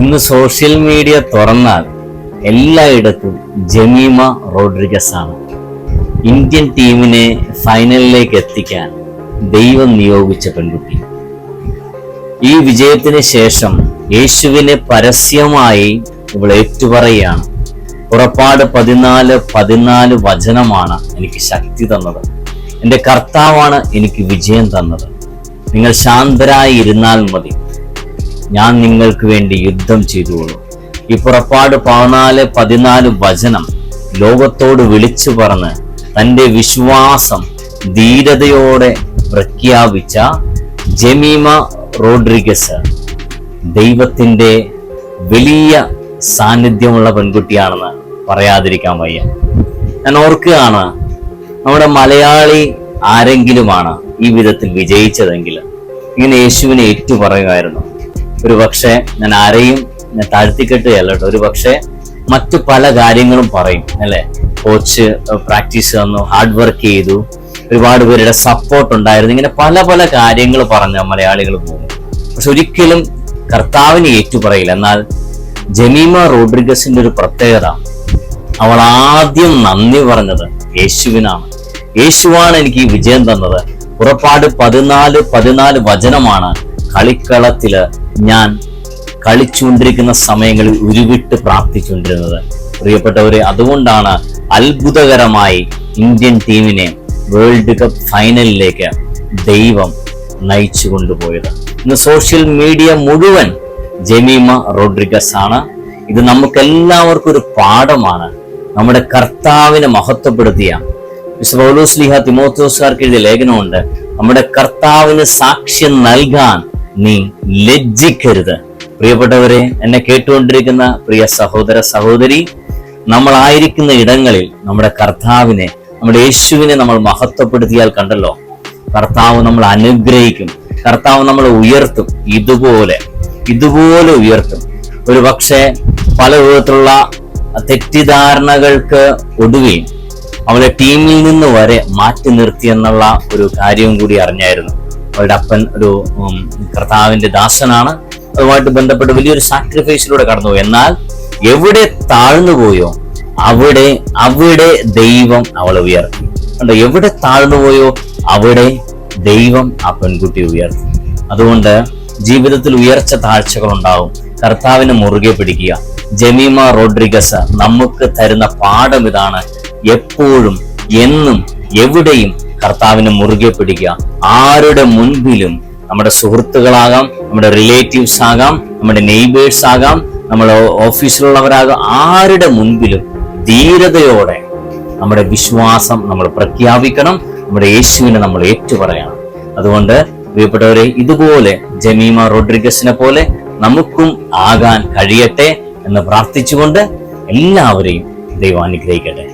ഇന്ന് social media തുറന്നാൽ എല്ലായിടത്തും ജമീമ റോഡ്രിഗസ് ആണ് ഇന്ത്യൻ ടീമിനെ ഫൈനലിലേക്ക് എത്തിക്കാൻ ദൈവം നിയോഗിച്ച പെൺകുട്ടി. ഈ വിജയത്തിന് ശേഷം യേശുവിനെ പരസ്യമായി ഇവൾ ഏറ്റുപറയുകയാണ്. പുറപ്പാട് പതിനാല് പതിനാല് വചനമാണ് എനിക്ക് ശക്തി തന്നത്. എന്റെ കർത്താവാണ് എനിക്ക് വിജയം തന്നത്. നിങ്ങൾ ശാന്തരായി ഇരുന്നാൽ മതി. ഞാൻ നിങ്ങൾക്ക് വേണ്ടി യുദ്ധം ചെയ്തോളൂ ഈ പുറപ്പാട് പതിനാല് പതിനാല് വചനം ലോകത്തോട് വിളിച്ചു പറഞ്ഞ് തന്റെ വിശ്വാസം ധീരതയോടെ പ്രഖ്യാപിച്ച ജമീമ റോഡ്രിഗസ് ദൈവത്തിന്റെ വലിയ സാന്നിധ്യമുള്ള പെൺകുട്ടിയാണെന്ന് പറയാതിരിക്കാൻ വയ്യ. ഞാൻ ഓർക്കുകയാണ് നമ്മുടെ മലയാളി ആരെങ്കിലുമാണ് ഈ വിധത്തിൽ വിജയിച്ചതെങ്കിൽ ഇങ്ങനെ യേശുവിനെ ഏറ്റു പറയുമായിരുന്നു ഒരു പക്ഷേ ഞാൻ ആരെയും താഴ്ത്തിക്കെട്ടുകയല്ല കേട്ടോ. ഒരു പക്ഷേ മറ്റു പല കാര്യങ്ങളും പറയും അല്ലെ? കോച്ച് പ്രാക്ടീസ് തന്നു ഹാർഡ് വർക്ക് ചെയ്തു ഒരുപാട് പേരുടെ സപ്പോർട്ട് ഉണ്ടായിരുന്നു. ഇങ്ങനെ പല പല കാര്യങ്ങൾ പറഞ്ഞ മലയാളികൾ പോകും. പക്ഷെ ഒരിക്കലും കർത്താവിനെ ഏറ്റുപറയില്ല. എന്നാൽ ജമീമ റോഡ്രിഗസിന്റെ ഒരു പ്രത്യേകത അവൾ ആദ്യം നന്ദി പറഞ്ഞത് യേശുവിനാണ്. യേശുവാണ് എനിക്ക് ഈ വിജയം തന്നത്. പുറപ്പാട് പതിനാല് പതിനാല് വചനമാണ് കളിക്കളത്തിൽ ഞാൻ കളിച്ചുകൊണ്ടിരിക്കുന്ന സമയങ്ങളിൽ ഉരുവിട്ട് പ്രാർത്ഥിച്ചുകൊണ്ടിരുന്നത്. പ്രിയപ്പെട്ടവരെ അതുകൊണ്ടാണ് അത്ഭുതകരമായി ഇന്ത്യൻ ടീമിനെ വേൾഡ് കപ്പ് ഫൈനലിലേക്ക് ദൈവം നയിച്ചു കൊണ്ടുപോയത് ഇന്ന് സോഷ്യൽ മീഡിയ മുഴുവൻ ജമീമ റോഡ്രിഗസ് ആണ് ഇത് നമുക്ക് എല്ലാവർക്കും ഒരു പാഠമാണ്. നമ്മുടെ കർത്താവിനെ മഹത്വപ്പെടുത്തിയ പൗലോസ്ലിഹ തിമോത്തോസുകാർക്ക് എഴുതിയ ലേഖനമുണ്ട്. നമ്മുടെ കർത്താവിന് സാക്ഷ്യം നൽകാൻ നീ ലജ്ജിക്കരുത്. പ്രിയപ്പെട്ടവരെ എന്നെ കേട്ടുകൊണ്ടിരിക്കുന്ന പ്രിയ സഹോദര സഹോദരി നമ്മളായിരിക്കുന്ന ഇടങ്ങളിൽ നമ്മുടെ കർത്താവിനെ നമ്മുടെ യേശുവിനെ നമ്മൾ മഹത്വപ്പെടുത്തിയാൽ കണ്ടല്ലോ. കർത്താവ് നമ്മൾ അനുഗ്രഹിക്കും. കർത്താവ് നമ്മൾ ഉയർത്തും. ഇതുപോലെ ഇതുപോലെ ഉയർത്തും. ഒരു പക്ഷേ പല വിധത്തിലുള്ള തെറ്റിദ്ധാരണകൾക്ക് ഒടുവിൽ അവളെ ടീമിൽ നിന്ന് വരെ മാറ്റി നിർത്തി എന്നുള്ള ഒരു കാര്യവും കൂടി അറിഞ്ഞായിരുന്നു. അവളുടെ അപ്പൻ ഒരു കർത്താവിന്റെ ദാസനാണ്. അതുമായിട്ട് ബന്ധപ്പെട്ട് വലിയൊരു സാക്രിഫൈസിലൂടെ കടന്നുപോയി. എന്നാൽ എവിടെ താഴ്ന്നുപോയോ അവിടെ അവിടെ ദൈവം അവളെ ഉയർത്തി. കണ്ടോ എവിടെ താഴ്ന്നുപോയോ അവിടെ ദൈവം ആ പെൺകുട്ടി ഉയർത്തി. അതുകൊണ്ട് ജീവിതത്തിൽ ഉയർച്ച താഴ്ചകൾ ഉണ്ടാവും കർത്താവിനെ മുറുകെ പിടിക്കുക. ജമീമ റോഡ്രിഗസ് നമുക്ക് തരുന്ന പാഠം ഇതാണ്. എപ്പോഴും എന്നും എവിടെയും കർത്താവിനെ മുറുകെ പിടിക്കുക. ആരുടെ മുൻപിലും നമ്മുടെ സുഹൃത്തുക്കളാകാം നമ്മുടെ റിലേറ്റീവ്സ് ആകാം നമ്മുടെ നെയ്ബേഴ്സ് ആകാം നമ്മുടെ ഓഫീസിലുള്ളവരാകാം ആരുടെ മുൻപിലും ധീരതയോടെ നമ്മുടെ വിശ്വാസം നമ്മൾ പ്രഖ്യാപിക്കണം നമ്മുടെ യേശുവിനെ നമ്മൾ ഏറ്റുപറയണം. അതുകൊണ്ട് പ്രിയപ്പെട്ടവരെ ഇതുപോലെ ജമീമ റോഡ്രിഗസിനെ പോലെ നമുക്കും ആകാൻ കഴിയട്ടെ എന്ന് പ്രാർത്ഥിച്ചുകൊണ്ട് എല്ലാവരെയും ദൈവം അനുഗ്രഹിക്കട്ടെ.